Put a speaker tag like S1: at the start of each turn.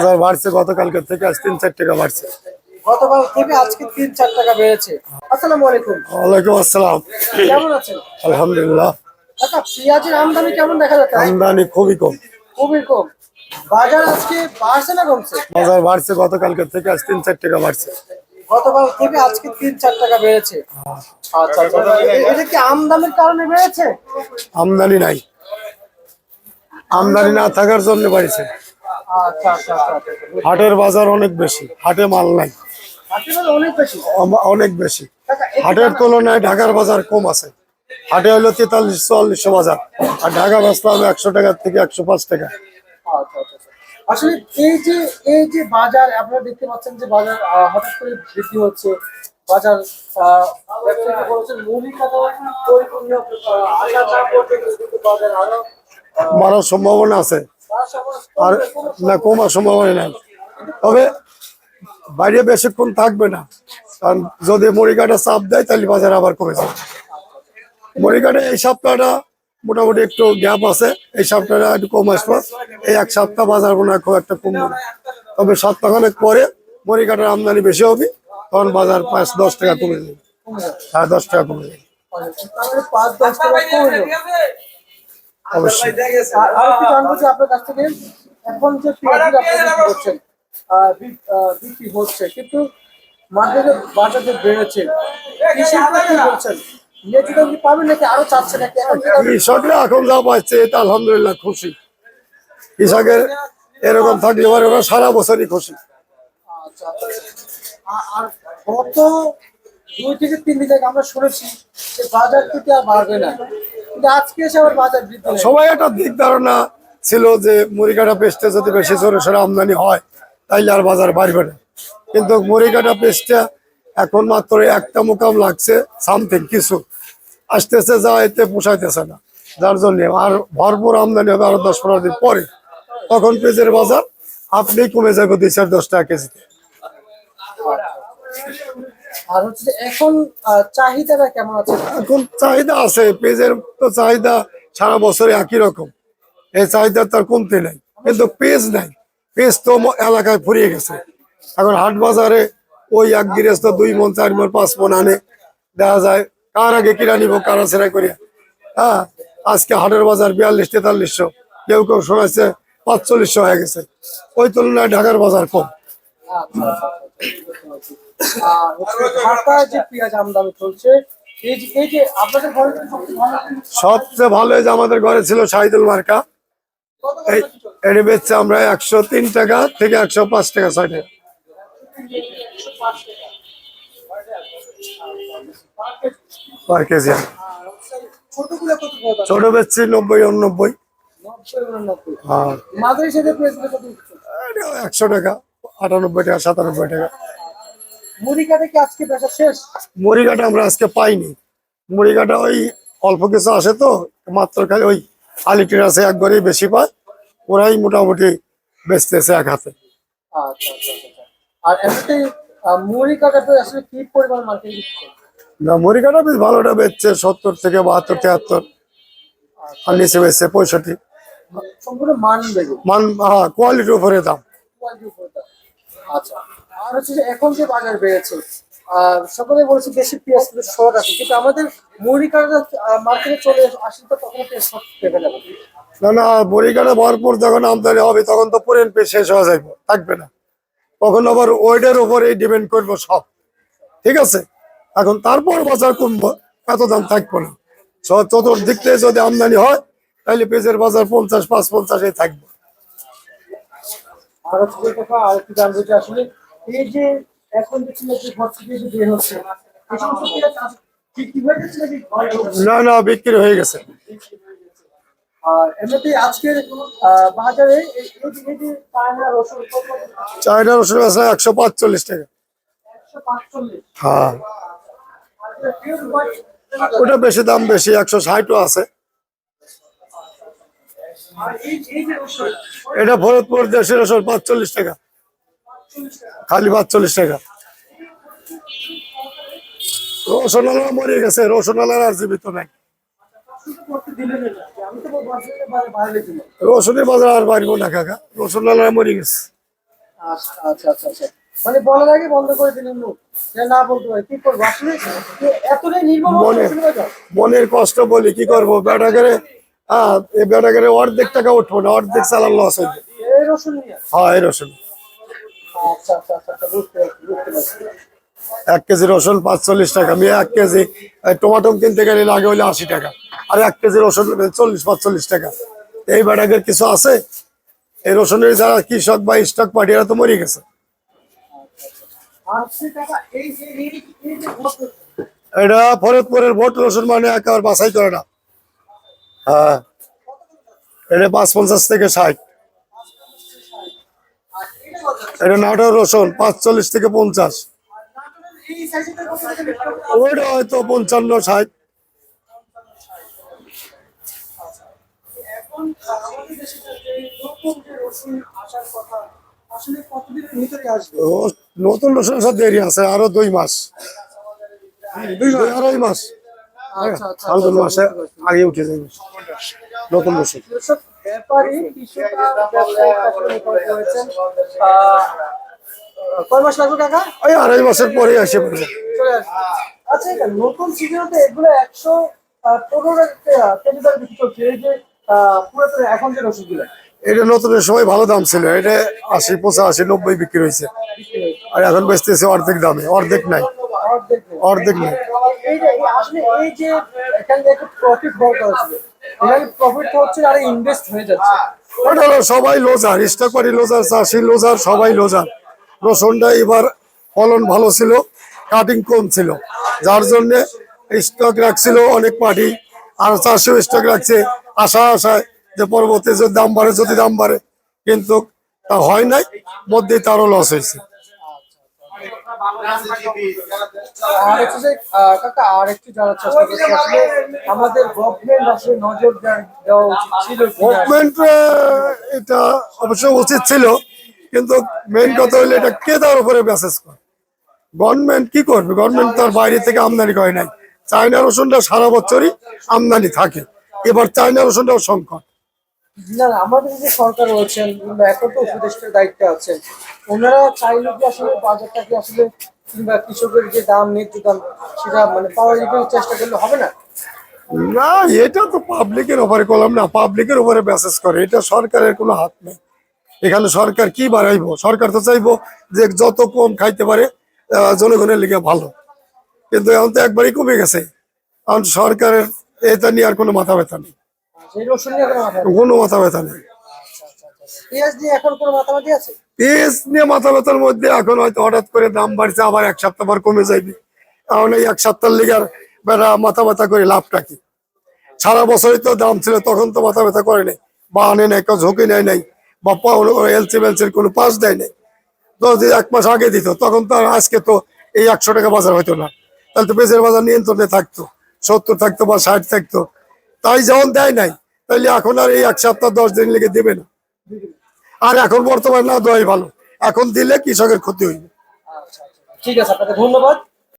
S1: বাজার বাড়ছে গতকালকে থেকে আজ তিন চার টাকা বাড়ছে।
S2: গতকাল থেকে আজকে তিন চার টাকা বেড়েছে। আসসালামু আলাইকুম।
S1: ওয়ালাইকুম আসসালাম।
S2: কেমন আছেন?
S1: আলহামদুলিল্লাহ।
S2: কাকা পেঁয়াজের আমদানি কেমন দেখা যাচ্ছে?
S1: আমদানি খুবই কম।
S2: খুবই কম। বাজার আজকে বাড়ছে না কমছে?
S1: বাজার বাড়ছে গতকালকে থেকে আজ তিন চার টাকা বাড়ছে।
S2: গতকাল থেকে আজকে তিন চার টাকা বেড়েছে। আচ্ছা আচ্ছা এটা কি আমদানির কারণে বেড়েছে?
S1: আমদানি নাই। আমদানি না থাকার জন্য বাড়ছে। হাটের বাজার অনেক বেশি হাটে মাল নাই।
S2: অনেক বেশি।
S1: হাটের তুলনায় ঢাকার বাজার কম আছে। হাটে হলো তেতাল্লিশ চুয়াল্লিশশো বাজার। আর ঢাকা বেচলাম একশো টাকার থেকে একশো পাঁচ টাকা।
S2: আসলে এই যে এই যে বাজার আপনারা দেখতে পাচ্ছেন যে বাজার হঠাৎ করে বৃদ্ধি হচ্ছে। বাজার আহ, ব্যবসায়ীরা বলেছেন মৌলিক কথা পরিপূর্ণ আহ, আশা না করতে কিন্তু বাজার আরও
S1: মারার সম্ভাবনা আছে। আর না, কমার সম্ভাবনা নাই। তবে বাইরে বেশিক্ষণ থাকবে না। কারণ যদি মরিকাটা চাপ দেয়, তাহলে বাজার আবার কমে যাবে। মরিকাটা এই সপ্তাহটা মোটামুটি একটু গ্যাপ আছে। এই সপ্তাহটা একটু কম আসবে। এই এক সপ্তাহ বাজার মনে খুব একটা কমবে না। তবে সপ্তাহখানেক পরে মরিকাটার আমদানি বেশি হবে। তখন বাজার পাঁচ, দশ টাকা কমে যাবে। হ্যাঁ দশ টাকা কমে যাবে
S2: তাহলে পাঁচ দশ টাকা কমলো
S1: অবশ্যই।
S2: আর আর একটু জানব যে আপনার কাছ থেকে এখন যে বিক্রি করছেন আহ, বিক্রি হচ্ছে কিন্তু মার্কেটে বাজার যে বেড়েছে কৃষকরা কি বলছেন? ন্যায্য দাম কি পাবেন নাকি আরও চাচ্ছে নাকি? এখন
S1: কৃষকরা এখন যা পাচ্ছে এটা আলহামদুলিল্লাহ খুশি। কৃষকের এরকম থাকলে এবার ওরা সারা বছরই খুশি।
S2: আচ্ছা, আচ্ছা। আর গত দুই থেকে তিন দিন আগে আমরা শুনেছি যে বাজার থেকে আর বাড়বে না।
S1: সবাই একটা দিক ধারণা ছিল যে মুড়িকাটা পেস্টে যদি বেশি সরে সরে আমদানি হয়, তাইলে আর বাজার বাড়বে না। কিন্তু মুড়িকাটা পেস্টটা এখন মাত্র একটা মোকাম লাগছে, সামথিং কিছু। আসতেছে যা এতে পোষাইতেছে না। যার জন্য আর ভরপুর আমদানি হবে আরও দশ পনেরো দিন পরে। তখন পেঁয়াজের বাজার আপনি কমে যাবে দুই চার দশ টাকা কেজিতে।
S2: আর হচ্ছে এখন চাহিদাটা কেমন আছে?
S1: এখন চাহিদা আছে পেঁয়াজের তো চাহিদা সারা বছরে একই রকম। এই চাহিদা তার কমতে নাই কিন্তু পেঁয়াজ নাই। পেঁয়াজ তো এলাকায় ফুরিয়ে গেছে। এখন হাট বাজারে ওই এক গৃহস্থ দুই মন চার মন পাঁচ মন আনে। দেখা যায় কার আগে কিনা নিব কারা ছেড়া করিয়া। হ্যাঁ আজকে হাটের বাজার বিয়াল্লিশ তেতাল্লিশশো। কেউ কেউ শোনাচ্ছে পাঁচচল্লিশশো হয়ে গেছে। ওই তুলনায় ঢাকার বাজার কম।
S2: আর ঢাকায় যে পেঁয়াজ আমদানি চলছে এই যে এই যে আপনাদের ঘরে সবচেয়ে ভালো
S1: যে আমাদের ঘরে ছিল শাহিদুল মার্কা। এই এটি বেচছে আমরা একশো তিন টাকা থেকে একশো পাঁচ টাকা ছয় টাকা পার কেজি। ছোট বেচছি নব্বই উননব্বই। একশো টাকা আটানব্বই টাকা সাতানব্বই টাকা।
S2: মুড়ি কাটে কি আজকে বেচা শেষ?
S1: মুড়িঘাটা আমরা আজকে পাইনি। মুড়িঘাটা ওই অল্প কিছু আসে তো মাত্র খালি ওই আলিটির আছে একবারই বেশি পায় ওরাই মোটামুটি বেচতেছে এক হাতে।
S2: আচ্ছা আচ্ছা আচ্ছা, আচ্ছা। আর এমনিতে আহ, মুড়ি আসলে কি পরিমাণ মার্কেট
S1: না মুড়িঘাটা বেশ ভালোটা বেচছে সত্তর থেকে বাহাত্তর তিয়াত্তর। আর নিচে বেচছে পঁয়ষট্টি।
S2: সম্পূর্ণ মান
S1: মান হ্যাঁ কোয়ালিটির উপরে দাম।
S2: কোয়ালিটির উপরে দাম। আচ্ছা। আর হচ্ছে যে এখন যে বাজার বেড়েছে সকলে বলেছে দেশি পেঁয়াজ কিন্তু শর্ট আছে, কিন্তু আমাদের মুড়ি কাটা মার্কেটে চলে তো তখন পেঁয়াজ শর্ট পেয়ে যাবে
S1: না না ভরপুর যখন আমদানি হবে, তখন তো পুরেন শেষ যাবে থাকবে না। তখন আবার উপরেই ডিপেন্ড করব সব। ঠিক আছে? এখন তারপর বাজার কমবো, এত দাম থাকব না। চতুর্দিক থেকে যদি আমদানি হয়, তাহলে পেঁচের বাজার পঞ্চাশ, পাঁচ পঞ্চাশে থাকবে।
S2: হচ্ছে যে কথা আর একটু জানব যে আসলে। এই যে এখন যে ঘর থেকে যে বের হচ্ছে এই সমস্ত?
S1: না না বিক্রি হয়ে গেছে।
S2: আর এমনিতে আজকের বাজারে চায়না রসুন
S1: আছে একশো পাঁচচল্লিশ টাকা। হ্যাঁ? ওটা বেশি দাম বেশি একশো ষাটও আছে
S2: আর এই এই যে রসুন
S1: এটা ভরতপুর দেশের রসুন পাঁচচল্লিশ টাকা। খালি পাঁচচল্লিশ টাকা। রসুনালা মরে গেছে রসুনালার আর জীবিত নাই। রসুনের বাজার আর বাড়বো না কাকা। রসুনালা মরে গেছে।
S2: আচ্ছা আচ্ছা আচ্ছা মানে বলার আগে বন্ধ করে দিলেন না বলতে পারি কি করব? আসলে এতটাই নির্মম
S1: মনে-
S2: অবস্থা ছিল এটা?
S1: মনের কষ্ট বলি কি করব? বেটা করে হ্যাঁ এই বেটা অর্ধেক টাকা উঠবো না অর্ধেক চালান লস
S2: রসুন
S1: হ্যাঁ এই রসুন।
S2: আচ্ছা আচ্ছা আচ্ছা
S1: এক কেজি রসুন পাঁচচল্লিশ টাকা আমি এক কেজি টমাটো কিনতে গেলে লাগে হইলে আশি টাকা আর এক কেজি রসুন চল্লিশ পাঁচচল্লিশ টাকা। এই বেটাকের কিছু আছে? এই রসুনের যারা কৃষক বা স্টক এরা তো মরে গেছে। এটা ফরিদপুরের ভোট রসুন মানে একেবারে বাছাই করে না। হ্যাঁ। এটা পাঁচ পঞ্চাশ থেকে ষাট। এটা নাটোর রসুন পাঁচচল্লিশ থেকে পঞ্চাশ। ওইটা হয়তো পঞ্চান্ন ষাট।
S2: নতুন রসুন
S1: সাথে দেরি আছে আরও দুই মাস? দুই আড়াই মাস। ফাল্গুন মাসে আগে উঠে যাবে নতুন
S2: ব্যাপারী ব্যবসায়িক কয় মাস লাগবে কাকা?
S1: ওই আড়াই মাসের পরে আসে। পড়বে
S2: আচ্ছা এটা নতুন সিজনেতে এগুলো একশো পনেরো কেজি বিক্রি করছে এই যে পুরাতন এখন যে রসুনগুলো।
S1: এটা নতুনের সময় ভালো দাম ছিল। এটা আশি পঁচাশি নব্বই বিক্রি হয়েছে। আর এখন বেচতেছে অর্ধেক দামে। অর্ধেক নাই।
S2: অর্ধেক নেই।
S1: অর্ধেক নেই
S2: এই যে এই আসলে এই যে এখানে একটু প্রফিট হওয়ার কথা এখানে প্রফিট হচ্ছে আর ইনভেস্ট হয়ে যাচ্ছে।
S1: ওটা হলো সবাই লোজার স্টক পারি লোজার চাষি লোজার সবাই লোজার। রসুনটা এবার ফলন ভালো ছিল কাটিং কম ছিল। যার জন্য স্টক রাখছিল অনেক পার্টি আর চাষিও স্টক রাখছে। আশা আশায় যে পরবর্তী যদি দাম বাড়ে যদি দাম বাড়ে কিন্তু তা হয় নাই মধ্যে তারও লস হয়েছে।
S2: আর হচ্ছে যে কাকা আর একটু চেষ্টা আসলে আমাদের গভর্নমেন্ট আসলে নজর দেওয়া- উচিত ছিল
S1: গভর্নমেন্ট এটা অবশ্য উচিত ছিল, কিন্তু মেইন কথা হলো এটা কে তার উপরে মেসেজ করে? গভর্নমেন্ট কি করবে? গভর্নমেন্ট তার বাইরে থেকে আমদানি করে নাই। চায়না রসুনটা সারা বছরই আমদানি থাকে। এবার চায়না রসুনটাও সংকট।
S2: না আমাদের যে সরকার রয়েছেন কিংবা এখন তো উপদেষ্টার দায়িত্বে আছেন, ওনারা চাইলে কি আসলে বাজারটাকে আসলে কিংবা কৃষকের যে দাম, ন্যায্য দাম, সেটা মানে পাওয়ার চেষ্টা করলে হবে না?
S1: না, এটা তো পাবলিকের উপরে করলাম না পাবলিকের উপরে মেসেজ করে, এটা সরকারের কোনো হাত নেই। এখানে সরকার কি বাড়াইবো? সরকার তো চাইব যে যত কম খাইতে পারে জনগণের লিগে ভালো। কিন্তু এখন তো একবারই কমে গেছে। কারণ সরকারের, এটা নিয়ে আর কোনো মাথা ব্যথা নেই।
S2: কোনো মাথা
S1: ব্যথা নেই।
S2: পেঁয়াজ নিয়ে এখন কোনো মাথামাতি আছে?
S1: পেঁয়াজ নিয়ে মাথা ব্যথার মধ্যে এখন হয়তো হঠাৎ করে দাম বাড়ছে আবার এক সপ্তাহ পর কমে যাইবে এখন এই এক সপ্তাহ লিগে আর বেড়া মাথা ব্যথা করে লাভটা কি? সারা বছরই তো দাম ছিল তখন তো মাথা ব্যথা করে নাই। বা আনে নাই কেউ ঝুঁকি নেয় নাই বা এলসি বেলসির কোনো পাস দেয় নাই। তো যদি এক মাস আগে দিত তখন তো আজকে তো এই একশো টাকা বাজার হতো না। তাহলে তো পেঁচের বাজার নিয়ন্ত্রণে থাকতো সত্তর থাকতো বা ষাট থাকতো। তাই যেমন দেয় নাই তাহলে এখন আর এই এক সপ্তাহ, দশ দিন লেগে দেবে না। আর এখন বর্তমানে না দেওয়াই ভালো। এখন দিলে কৃষকের ক্ষতি হইবে।
S2: আচ্ছা আচ্ছা। ঠিক আছে, আপনাকে ধন্যবাদ।